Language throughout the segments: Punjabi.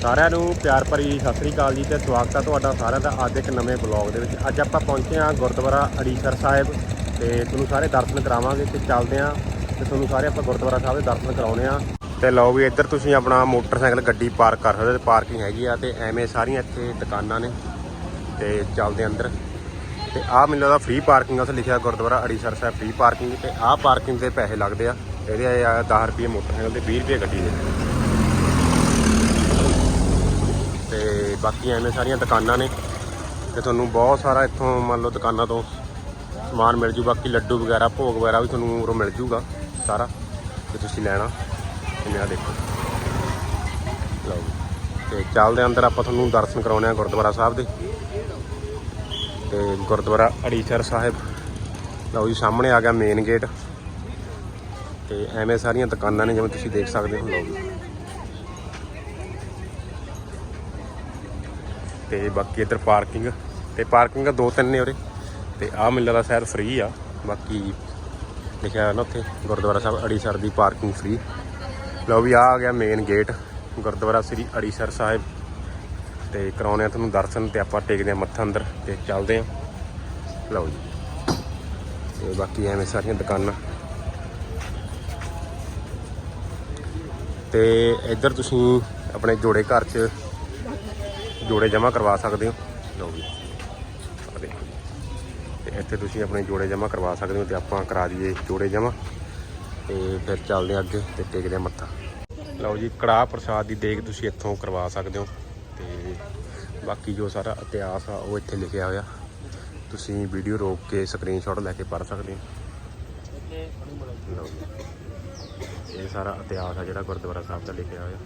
ਸਾਰਿਆਂ ਨੂੰ ਪਿਆਰ ਭਰੀ ਸਤਿ ਸ੍ਰੀ ਅਕਾਲ ਜੀ ਤੇ ਸਵਾਗਤ ਹੈ ਤੁਹਾਡਾ ਸਾਰਿਆਂ ਦਾ ਅੱਜ ਇੱਕ ਨਵੇਂ ਬਲੌਗ ਦੇ ਵਿੱਚ। ਅੱਜ ਆਪਾਂ ਪਹੁੰਚੇ ਹਾਂ ਗੁਰਦੁਆਰਾ ਅੜੀਸਰ ਸਾਹਿਬ ਤੇ ਤੁਹਾਨੂੰ ਸਾਰੇ ਦਰਸ਼ਨ ਕਰਾਵਾਂਗੇ ਤੇ ਚੱਲਦੇ ਹਾਂ ਤੇ ਤੁਹਾਨੂੰ ਸਾਰੇ ਆਪਾਂ ਗੁਰਦੁਆਰਾ ਸਾਹਿਬ ਦੇ ਦਰਸ਼ਨ ਕਰਾਉਣੇ ਆ ਤੇ ਲਓ ਵੀ ਇੱਧਰ ਤੁਸੀਂ ਆਪਣਾ ਮੋਟਰਸਾਈਕਲ ਗੱਡੀ ਪਾਰਕ ਕਰ ਸਕਦੇ ਹੋ, ਪਾਰਕਿੰਗ ਹੈਗੀ ਆ ਤੇ ਐਵੇਂ ਸਾਰੀਆਂ ਇੱਥੇ ਦੁਕਾਨਾਂ ਨੇ ਤੇ ਚੱਲਦੇ ਅੰਦਰ। ਤੇ ਆਹ ਮੈਨੂੰ ਲੱਗਦਾ ਫ੍ਰੀ ਪਾਰਕਿੰਗ ਆ ਲਿਖਿਆ ਗੁਰਦੁਆਰਾ ਅੜੀਸਰ ਸਾਹਿਬ ਫ੍ਰੀ ਪਾਰਕਿੰਗ ਤੇ ਆਹ ਪਾਰਕਿੰਗ ਦੇ ਪੈਸੇ ਲੱਗਦੇ ਆ। ਇਹਦੇ ਆ 10 ਰੁਪਏ ਮੋਟਰਸਾਈਕਲ ਦੇ 20 ਰੁਪਏ ਗੱਡੀ ਦੇ। ਤੇ ਬਾਕੀ ਐਵੇਂ ਸਾਰੀਆਂ ਦੁਕਾਨਾਂ ਨੇ ਤੇ ਤੁਹਾਨੂੰ ਬਹੁਤ ਸਾਰਾ ਇੱਥੋਂ ਮੰਨ ਲਓ ਦੁਕਾਨਾਂ ਤੋਂ ਸਮਾਨ ਮਿਲ ਜੂ, ਬਾਕੀ ਲੱਡੂ ਵਗੈਰਾ, ਭੋਗ ਵਗੈਰਾ ਵੀ ਤੁਹਾਨੂੰ ਉਰੋਂ ਮਿਲ ਜੂਗਾ ਸਾਰਾ ਤੇ ਤੁਸੀਂ ਲੈਣਾ ਤੇ ਆ ਦੇਖੋ। ਲਓ ਜੀ। ਤੇ ਚੱਲਦੇ ਅੰਦਰ, ਆਪਾਂ ਤੁਹਾਨੂੰ ਦਰਸ਼ਨ ਕਰਾਉਣੇ ਆ ਗੁਰਦੁਆਰਾ ਸਾਹਿਬ ਦੇ। ਤੇ ਗੁਰਦੁਆਰਾ ਅੜੀਸਰ ਸਾਹਿਬ। ਲਓ ਜੀ, ਸਾਹਮਣੇ ਆ ਗਿਆ ਮੇਨ ਗੇਟ ਤੇ ਐਵੇਂ ਸਾਰੀਆਂ ਦੁਕਾਨਾਂ ਨੇ, ਜਿਵੇਂ ਤੁਸੀਂ ਦੇਖ ਸਕਦੇ ਹੋ। ਲਓ ਤੇ ਬਾਕੀ ਇੱਧਰ ਪਾਰਕਿੰਗ ਤੇ ਪਾਰਕਿੰਗ ਦੋ ਤਿੰਨ ਨੇ ਉਰੇ। ਤੇ ਆਹ ਮਿਲਣ ਦਾ ਸ਼ਹਿਰ ਫ੍ਰੀ ਆ। ਬਾਕੀ ਲਿਖਿਆ ਨਾ ਉੱਥੇ, ਗੁਰਦੁਆਰਾ ਸਾਹਿਬ ਅੜੀਸਰ ਦੀ ਪਾਰਕਿੰਗ ਫ੍ਰੀ ਲਓ ਵੀ ਆ ਆ ਗਿਆ ਮੇਨ ਗੇਟ ਗੁਰਦੁਆਰਾ ਸ੍ਰੀ ਅੜੀਸਰ ਸਾਹਿਬ। ਤੇ ਕਰਾਉਣੇ ਆ ਤੁਹਾਨੂੰ ਦਰਸ਼ਨ ਤੇ ਆਪਾਂ ਟੇਕਦੇ ਆ ਮੱਥਾ ਅੰਦਰ ਤੇ ਚੱਲਦੇ ਆ। ਲਓ ਜੀ। ਤੇ ਬਾਕੀ ਐਵੇਂ ਸਾਰੀਆਂ ਦੁਕਾਨਾਂ। ਤੇ ਇੱਧਰ ਤੁਸੀਂ ਆਪਣੇ ਜੋੜੇ ਘਰ 'ਚ ਜੋੜੇ ਜਮ੍ਹਾਂ ਕਰਵਾ ਸਕਦੇ ਹੋ? ਲਓ ਜੀ। ਆਹ ਦੇਖੋ ਜੀ। ਤੇ ਇੱਥੇ ਤੁਸੀਂ ਆਪਣੇ ਜੋੜੇ ਜਮ੍ਹਾਂ ਕਰਵਾ ਸਕਦੇ ਹੋ ਤੇ ਆਪਾਂ ਕਰਾ ਦਈਏ ਜੋੜੇ ਜਮ੍ਹਾਂ। ਤੇ ਫਿਰ ਚੱਲਦੇ ਹਾਂ ਅੱਗੇ ਤੇ ਟੇਕਦੇ ਹਾਂ ਮੱਥਾ। ਲਓ ਜੀ, ਕੜਾਹ ਪ੍ਰਸਾਦ ਦੀ ਦੇਖ ਤੁਸੀਂ ਇੱਥੋਂ ਕਰਵਾ ਸਕਦੇ ਹੋ। ਤੇ ਬਾਕੀ ਜੋ ਸਾਰਾ ਇਤਿਹਾਸ ਆ, ਉਹ ਇੱਥੇ ਲਿਖਿਆ ਹੋਇਆ। ਤੁਸੀਂ ਵੀਡੀਓ ਰੋਕ ਕੇ ਸਕਰੀਨਸ਼ਾਟ ਲੈ ਕੇ ਪੜ੍ਹ ਸਕਦੇ ਹੋ। ਲਓ ਜੀ। ਇਹ ਸਾਰਾ ਇਤਿਹਾਸ ਆ ਜਿਹੜਾ ਗੁਰਦੁਆਰਾ ਸਾਹਿਬ ਦਾ ਲਿਖਿਆ ਹੋਇਆ ਲਓ ਜੀ।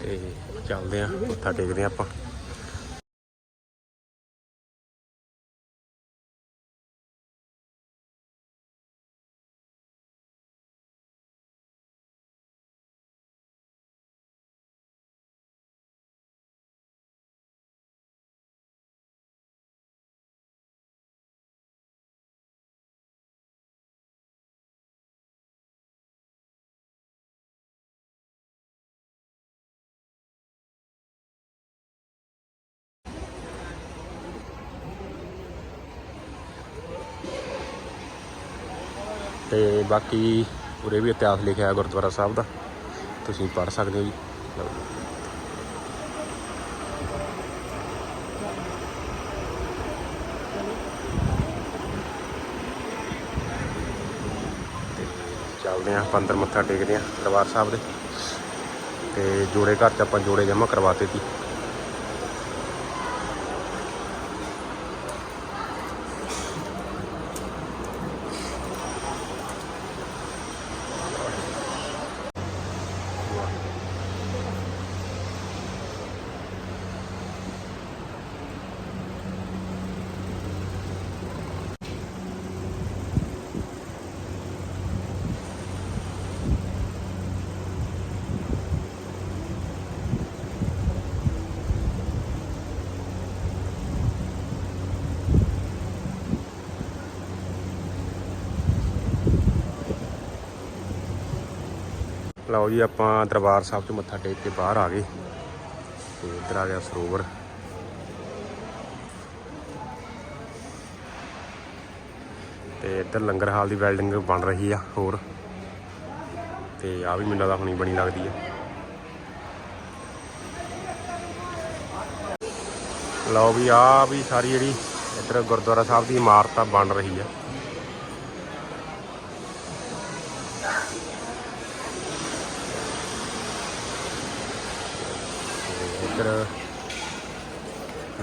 ਤੇ ਚੱਲਦੇ ਆ ਮੱਥਾ ਟੇਕਦੇ ਆ ਆਪਾਂ। ਤੇ ਬਾਕੀ ਉਰੇ ਵੀ ਇਤਿਹਾਸ ਲਿਖਿਆ ਗੁਰਦੁਆਰਾ ਸਾਹਿਬ ਦਾ। ਤੁਸੀਂ ਪੜ੍ਹ ਸਕਦੇ ਹੋ ਜੀ। ਲਓ। ਚੱਲਦੇ ਹਾਂ, ਆਪਾਂ ਅੰਦਰ ਮੱਥਾ ਟੇਕਦੇ ਹਾਂ ਦਰਬਾਰ ਸਾਹਿਬ ਦੇ। ਤੇ ਜੋੜੇ ਘਰ ਚ ਆਪਾਂ ਜੋੜੇ ਜਮ੍ਹਾਂ ਕਰਵਾਤੇ ਸੀ। ਲਓ ਜੀ, ਆਪਾਂ ਦਰਬਾਰ ਸਾਹਿਬ ਤੋਂ ਮੱਥਾ ਟੇਕ ਕੇ ਬਾਹਰ ਆ ਗਏ। ਤੇ ਇੱਧਰ ਆ ਗਿਆ ਸਰੋਵਰ। ਤੇ ਇੱਧਰ ਲੰਗਰ ਹਾਲ ਦੀ ਬਿਲਡਿੰਗ ਬਣ ਰਹੀ ਆ ਹੋਰ। ਤੇ ਆ ਵੀ ਮੈਨੂੰ ਲੱਗਦਾ ਹੁਣੀ ਬਣੀ ਲੱਗਦੀ ਆ। ਲਓ ਵੀ ਆ ਵੀ ਸਾਰੀ ਜਿਹੜੀ ਇੱਧਰ ਗੁਰਦੁਆਰਾ ਸਾਹਿਬ ਦੀ ਇਮਾਰਤ ਆ, ਬਣ ਰਹੀ ਆ। ਇੱਧਰ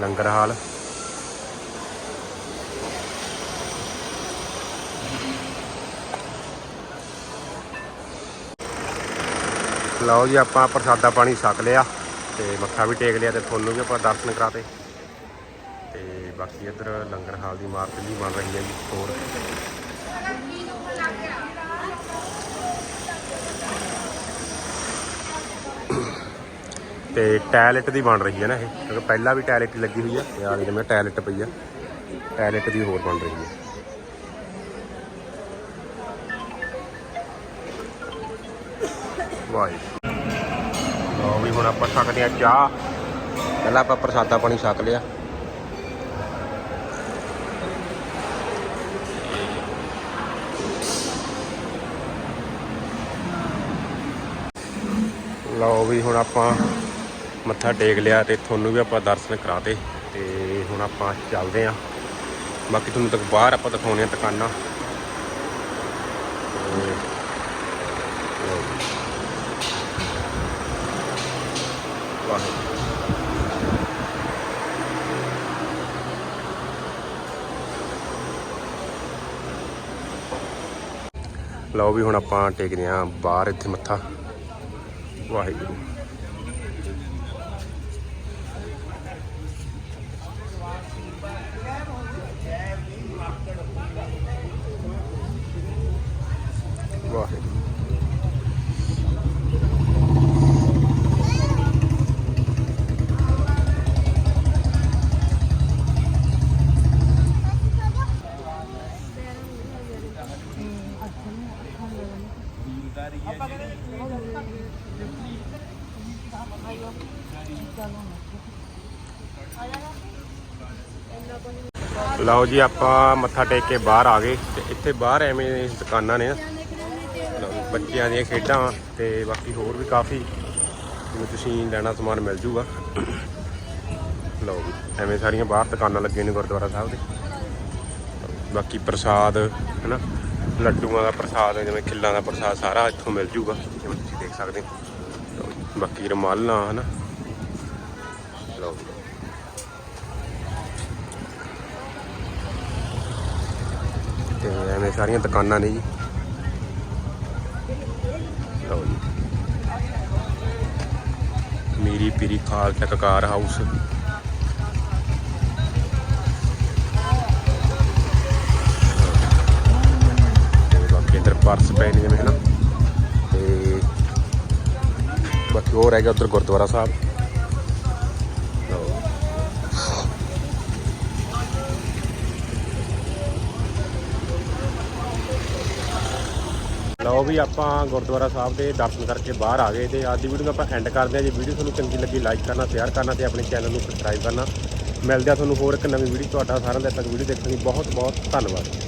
ਲੰਗਰ ਹਾਲ। ਲਓ ਜੀ, ਆਪਾਂ ਪ੍ਰਸਾਦਾ ਪਾਣੀ ਛਕ ਲਿਆ ਤੇ ਮੱਥਾ ਵੀ ਟੇਕ ਲਿਆ ਤੇ ਤੁਹਾਨੂੰ ਵੀ ਆਪਾਂ ਦਰਸ਼ਨ ਕਰਾਤੇ। ਤੇ ਬਾਕੀ ਇੱਧਰ ਲੰਗਰ ਹਾਲ ਦੀ ਇਮਾਰਤ ਵੀ ਬਣ ਰਹੀ ਹੈ ਜੀ, ਹੋਰ। ਤੇ ਟਾਇਲਟ ਦੀ ਬਣ ਰਹੀ ਹੈ ਨਾ ਇਹ, ਕਿਉਂਕਿ ਪਹਿਲਾਂ ਵੀ ਟਾਇਲਟ ਲੱਗੀ ਹੋਈ ਆ ਤੇ ਆ ਜਿਵੇਂ ਟਾਇਲਟ ਪਈ ਆ, ਟਾਇਲਟ ਦੀ ਹੋਰ ਬਣ ਰਹੀ ਹੈ। ਵਾਹਿਗੁਰੂ ਲਓ ਵੀ ਹੁਣ ਆਪਾਂ ਛਕਦੇ ਆ ਚਾਹ। ਪਹਿਲਾਂ ਆਪਾਂ ਪ੍ਰਸਾਦਾ ਪਾਣੀ ਛਕ ਲਿਆ। ਲਓ ਵੀ ਹੁਣ ਆਪਾਂ ਮੱਥਾ ਟੇਕ ਲਿਆ ਤੇ ਤੁਹਾਨੂੰ ਵੀ ਆਪਾਂ ਦਰਸ਼ਨ ਕਰਾਤੇ ਤੇ ਹੁਣ ਆਪਾਂ ਚੱਲਦੇ ਆਂ ਬਾਕੀ ਤੁਹਾਨੂੰ ਤੱਕ ਬਾਹਰ ਆਪਾਂ ਦਿਖਾਉਣੇ ਆ ਦੁਕਾਨਾਂ। ਤੇ ਵਾਹਿਗੁਰੂ ਲਓ ਵੀ ਹੁਣ ਆਪਾਂ ਟੇਕਦੇ ਆਂ ਬਾਹਰ ਇੱਥੇ ਮੱਥਾ। ਵਾਹਿਗੁਰੂ। ਲਓ ਜੀ, ਆਪਾਂ ਮੱਥਾ ਟੇਕ ਕੇ ਬਾਹਰ ਆ ਗਏ ਤੇ ਇੱਥੇ ਬਾਹਰ ਐਵੇਂ ਦੁਕਾਨਾਂ ਨੇ ਲਓ ਬੱਚਿਆਂ ਦੀਆਂ ਖੇਡਾਂ ਤੇ ਬਾਕੀ ਹੋਰ ਵੀ ਕਾਫੀ ਜਿਵੇਂ ਤੁਸੀਂ ਲੈਣਾ ਸਮਾਨ ਮਿਲ ਜੂਗਾ। ਲਓ ਜੀ, ਐਵੇਂ ਸਾਰੀਆਂ ਬਾਹਰ ਦੁਕਾਨਾਂ ਲੱਗੀਆਂ ਨੇ ਗੁਰਦੁਆਰਾ ਸਾਹਿਬ ਦੇ। ਬਾਕੀ ਪ੍ਰਸਾਦ, ਹੈਨਾ, ਲੱਡੂਆਂ ਦਾ ਪ੍ਰਸਾਦ, ਜਿਵੇਂ ਖਿੱਲਾਂ ਦਾ ਪ੍ਰਸਾਦ ਸਾਰਾ ਇੱਥੋਂ ਮਿਲ ਜੂਗਾ, ਜਿਵੇਂ ਤੁਸੀਂ ਦੇਖ ਸਕਦੇ ਹੋ। ਬਾਕੀ ਰਮਾਲਾਂ ਹਨਾ। ਲਓ ਤੇ ਐਵੇਂ ਸਾਰੀਆਂ ਦੁਕਾਨਾਂ ਨੇ ਜੀ। ਲਓ ਜੀ। ਮੇਰੀ ਪੀਰੀ ਖਾਲ ਟਕਕਾਰ ਹਾਊਸ। ਬਾਕੀ ਇੱਧਰ ਪਰਸ ਪਏ ਨੇ ਜਿਵੇਂ ਹਨਾ। ਬਾਕੀ ਹੋਰ ਹੈਗਾ ਉੱਧਰ ਗੁਰਦੁਆਰਾ ਸਾਹਿਬ। ਲਓ ਵੀ ਆਪਾਂ ਗੁਰਦੁਆਰਾ ਸਾਹਿਬ ਦੇ ਦਰਸ਼ਨ ਕਰਕੇ ਬਾਹਰ ਆ ਗਏ ਤੇ ਅੱਜ ਦੀ ਵੀਡੀਓ ਨੂੰ ਆਪਾਂ ਐਂਡ ਕਰਦੇ ਹਾਂ। ਜੇ ਵੀਡੀਓ ਤੁਹਾਨੂੰ ਚੰਗੀ ਲੱਗੀ ਲਾਈਕ ਕਰਨਾ ਸ਼ੇਅਰ ਕਰਨਾ ਤੇ ਆਪਣੇ ਚੈਨਲ ਨੂੰ ਸਬਸਕ੍ਰਾਈਬ ਕਰਨਾ। ਮਿਲਦੇ ਆ ਤੁਹਾਨੂੰ ਹੋਰ ਇੱਕ ਨਵੀਂ ਵੀਡੀਓ ਤੁਹਾਡਾ ਸਾਰਿਆਂ ਦਾ ਤੱਕ। ਵੀਡੀਓ ਦੇਖਣ ਲਈ ਬਹੁਤ ਬਹੁਤ ਧੰਨਵਾਦ।